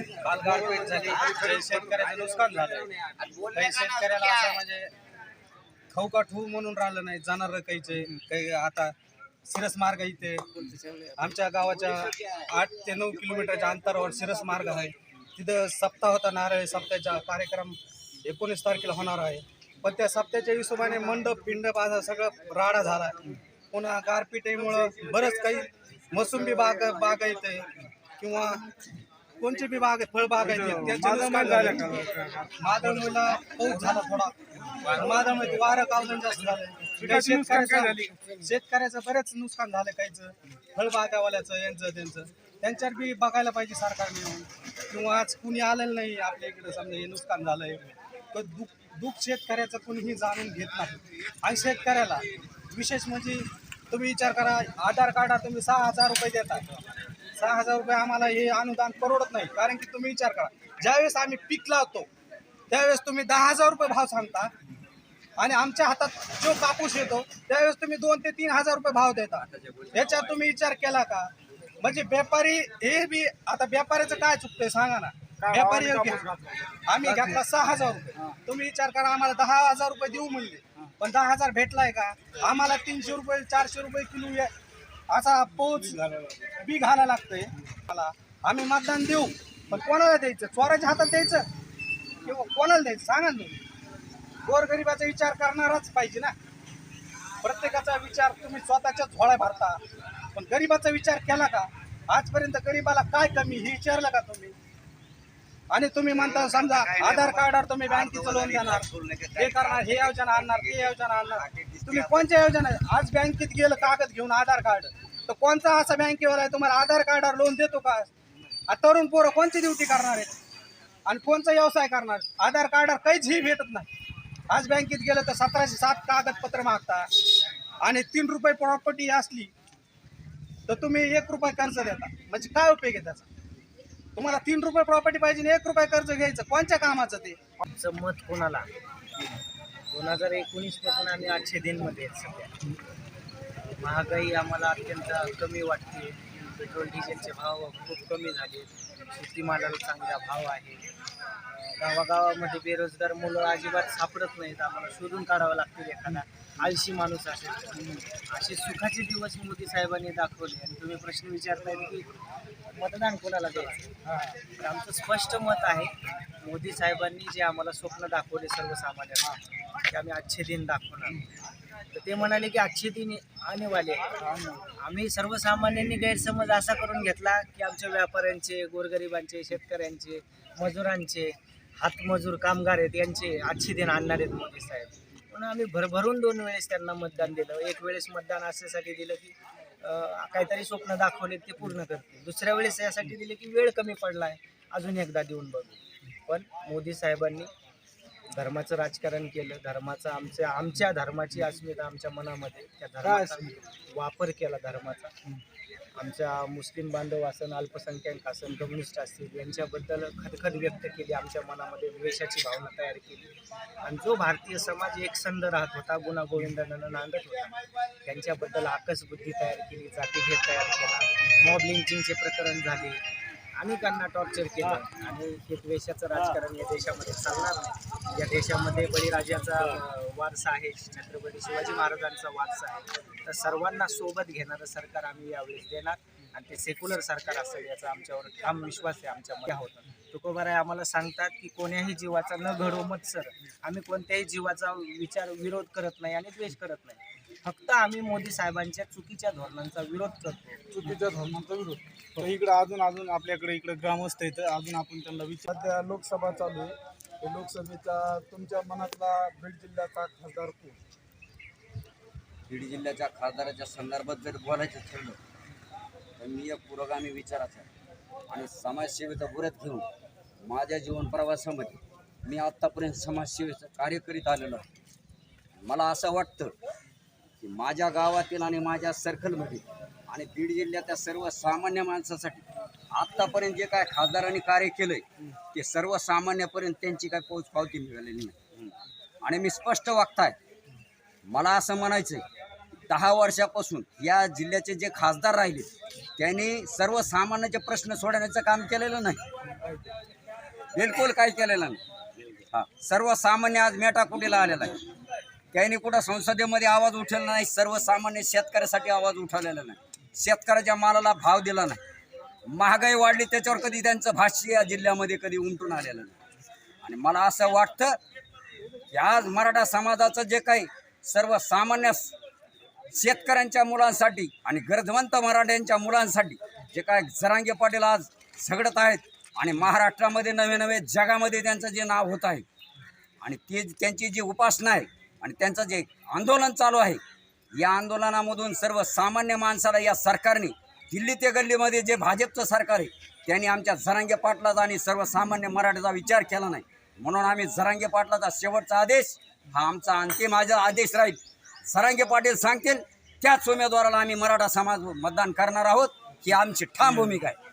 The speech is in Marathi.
काल गारपीट झाली काही शेतकऱ्याचं नुकसान झालं काही शेतकऱ्याला असं म्हणजे खाऊ का म्हणून राहिलं नाही जाणार काहीचे काही आता सिरस मार्ग इथे. आमच्या गावाच्या आठ ते नऊ किलोमीटरच्या अंतरावर सिरस मार्ग आहे. तिथं सप्ताह होता नारळ सप्ताहाचा कार्यक्रम एकोणीस तारखेला होणार आहे. पण त्या सप्त्याच्या हिशोबाने मंडप पिंडप असा सगळं राडा झाला. पुन्हा गारपिटीमुळं बरंच काही मोसुंबी बाग बाग येते. किंवा कोणची बी बाग आहे फळबाग आहे त्याचे नुकसान झालं. मादळमुळा पाऊस झाला थोडा. मादळमध्ये वारं कावलं जास्त झालं? शेतकऱ्याचं बरेच नुकसान झालं काहीच. फळबागावाल्याचं यांचं त्यांचं. त्यांच्यावर बी बघायला पाहिजे सरकारने येऊन किंवा आज कुणी आलेलं नाही आपल्या इकडे समजा हे नुकसान झालंय. तर दुःख दुःख शेतकऱ्याचं कुणीही जाणून घेत नाही. आणि शेतकऱ्याला विशेष म्हणजे तुम्ही विचार करा आधार कार्डा तुम्ही सहा हजार रुपये देता. सहा हजार रुपये आम्हाला हे अनुदान परवडत नाही. कारण की तुम्ही विचार करा ज्यावेळेस आम्ही पीक लावतो त्यावेळेस तुम्ही दहा हजार रुपये भाव सांगता आणि आमच्या हातात जो कापूस येतो त्यावेळेस तुम्ही दोन ते तीन हजार रुपये भाव देता. याच्यावर तुम्ही विचार केला का? म्हणजे व्यापारी हे बी आता व्यापाऱ्याचं काय चुकतंय सांगा ना. व्यापारी आम्ही घेतला. सहा हजार रुपये. तुम्ही विचार करा आम्हाला दहा हजार रुपये देऊ म्हणले. पण दहा हजार भेटलाय का? आम्हाला तीनशे रुपये चारशे रुपये किलो या- असा पोच बी घाला लागतंय. मला आम्ही मतदान देऊ. पण कोणाला द्यायचं? चोराच्या हातात द्यायचं? किंवा कोणाला द्यायचं? सांगा ना तुम्ही. गोरगरिबाचा विचार करणाराच पाहिजे ना. प्रत्येकाचा विचार तुम्ही स्वतःच्या झोळ्या भरता. पण गरिबाचा विचार केला का? आजपर्यंत गरिबाला काय कमी हे विचारलं का तुम्ही? आणि तुम्ही म्हणता समजा आधार कार्डावर तुम्ही बँकेचं लोन देणार हे करणार हे योजना आणणार ते योजना आणणार. तुम्ही कोणत्या योजना आज बँकेत गेलं कागद घेऊन आधार कार्ड? तर कोणता असा बँकेवर आहे तुम्हाला आधार कार्डावर लोन देतो का? तरुण पोरं कोणती ड्युटी करणार आहेत? आणि कोणचा व्यवसाय करणार? आधार कार्डावर काहीच ही भेटत नाही. आज बँकेत गेलं तर सतराशे सात कागदपत्र मागता आणि तीन रुपये प्रॉपर्टी असली तर तुम्ही एक रुपये कर्ज देता. म्हणजे काय उपयोग आहे त्याचा? तुम्हाला तीन रुपये प्रॉपर्टी पाहिजे एक रुपये कर्ज घ्यायचं. कोणत्या कामाचं ते? आमचं मत कोणाला? दोन हजार एकोणीसपासून आम्ही आठशे दिनमध्ये आहेत सध्या. महागाई आम्हाला अत्यंत कमी वाटते. पेट्रोल डिझेलचे भाव खूप कमी झाले. शेतीमालाला चांगला भाव आहे. गावागावामध्ये बेरोजगार मुलं अजिबात सापडत नाहीत. आम्हाला शोधून काढावं लागतील एखादा आळशी माणूस असेल असे सुखाचे दिवस मोदी साहेबांनी दाखवले. आणि तुम्ही प्रश्न विचारताय की मतदान कोणाला द्यायचं आमचं स्पष्ट मत आहे मोदी साहेबांनी जे आम्हाला स्वप्न दाखवले सर्वसामान्यांना ते आम्ही अच्छे दिन दाखवणार. तर ते म्हणाले की अच्छे दिन आने वाले हैं. आम्ही सर्वसामान्यांनी गैरसमज असा करून घेतला की आमच्या व्यापाऱ्यांचे गोरगरिबांचे शेतकऱ्यांचे मजुरांचे हातमजूर कामगार आहेत यांचे अच्छे दिन आणणार आहेत मोदी साहेब. म्हणून आम्ही भरभरून दोन वेळेस त्यांना मतदान दिलं. एक वेळेस मतदान अशासाठी दिलं की काहीतरी स्वप्न दाखवले ते पूर्ण करतील. दुसऱ्या वेळेस यासाठी दिले की वेळ कमी पडलाय. अजून एकदा देऊन बघू. पण मोदी साहेबांनी धर्माचं राजकारण केलं. धर्माचा आमच्या आमच्या धर्माची अस्मिता आमच्या मनामध्ये. त्या धर्माचा वापर केला धर्माचा. आमच्या मुस्लिम बांधव असन अल्पसंख्याक असन कम्युनिस्ट असतील यांच्याबद्दल खदखद व्यक्त केली आमच्या मनामध्ये द्वेषाची भावना तयार केली. आणि जो भारतीय समाज एकसंध राहत होता गुन्हा गोविंदानं नांदत होता त्यांच्याबद्दल आकसबुद्धी तयार केली जातीभेद तयार केला मॉब लिंचिंगचे प्रकरण झाले. अनेकांना टॉर्चर केलं. आणि हे द्वेषाचं राजकारण या देशामध्ये चालणार नाही. या देशामध्ये बळीराजाचा वारसा आहे छत्रपती शिवाजी महाराजांचा वारसा आहे. तर सर्वांना सोबत घेणारं सरकार आम्ही यावेळेस देणार आणि ते सेक्युलर सरकार असेल याचा आमच्यावर ठाम विश्वास आहे आमच्या मध्ये होतं तुकोबाराय आम्हाला सांगतात की कोण्याही जीवाचा न घडो मत्सर. आम्ही कोणत्याही जीवाचा विचार विरोध करत नाही आणि द्वेष करत नाही. फक्त आम्ही मोदी साहेबांच्या चुकीच्या धोरणांचा विरोध करतो. चुकीच्या धर्माचा विरोध. तर इकडे अजून अजून आपल्याकडे इकडे ग्रामस्थ आहेत. अजून आपण त्यांना विचार सध्या लोकसभा चालू आहे. लोकसभेचा तुमच्या मनातला बीड जिल्ह्याचा खासदार कोण? बीड जिल्ह्याच्या खासदाराच्या संदर्भात जर बोलायचं ठरलं तर मी एक पुरोगामी विचाराचा आहे. आणि समाजसेवेचा बुऱ्यात घेऊन माझ्या जीवन प्रवासामध्ये मी आत्तापर्यंत समाजसेवेचं कार्य करीत आलेलो आहे. मला असं वाटतं की माझ्या गावातील आणि माझ्या सर्कलमध्ये आणि बीड जिल्ह्याच्या सर्व सामान्य माणसासाठी आत्तापर्यंत जे काय खासदारांनी कार्य केलंय ते सर्वसामान्यापर्यंत त्यांची काय पोच पावती मिळालेली नाही. आणि मी स्पष्ट वागताय मला असं म्हणायचं दहा वर्षापासून या जिल्ह्याचे जे खासदार राहिले त्यांनी सर्वसामान्याचे प्रश्न सोडवण्याचं काम केलेलं नाही. बिलकुल काही केलेलं नाही. हा सर्वसामान्य आज मेटाकुटीला आलेला आहे. त्यांनी कुठं संसदेमध्ये आवाज उठवला नाही सर्वसामान्य शेतकऱ्यासाठी आवाज उठवलेला नाही. शेतकऱ्याच्या मालाला भाव दिला नाही. महागाई वाढली त्याच्यावर कधी त्यांचं भाष्य या जिल्ह्यामध्ये कधी उमटून आलेलं नाही. आणि मला असं वाटतं की आज मराठा समाजाचं जे काही सर्वसामान्य शेतकऱ्यांच्या मुलांसाठी आणि गरजवंत मराठ्यांच्या मुलांसाठी जे काय जरांगे पाटील आज झगडत आहेत आणि महाराष्ट्रामध्ये नवे नवे जगामध्ये त्यांचं जे नाव होत आहे आणि ते त्यांची जी उपासना आहे आणि त्यांचं जे आंदोलन चालू आहे या आंदोलनामधून सर्वसामान्य माणसाला या सरकारने दिल्ली ते गल्लीमध्ये जे भाजपचं सरकार आहे त्यांनी आमच्या झरांगे पाटलाचा आणि सर्वसामान्य मराठीचा विचार केला नाही. म्हणून आम्ही झरांगे पाटलाचा शेवटचा आदेश हा आमचा अंतिम आज आदेश राहील. झरांगे पाटील सांगतील त्याच उमेदवाराला आम्ही मराठा समाज मतदान करणार आहोत ही आमची ठाम भूमिका आहे.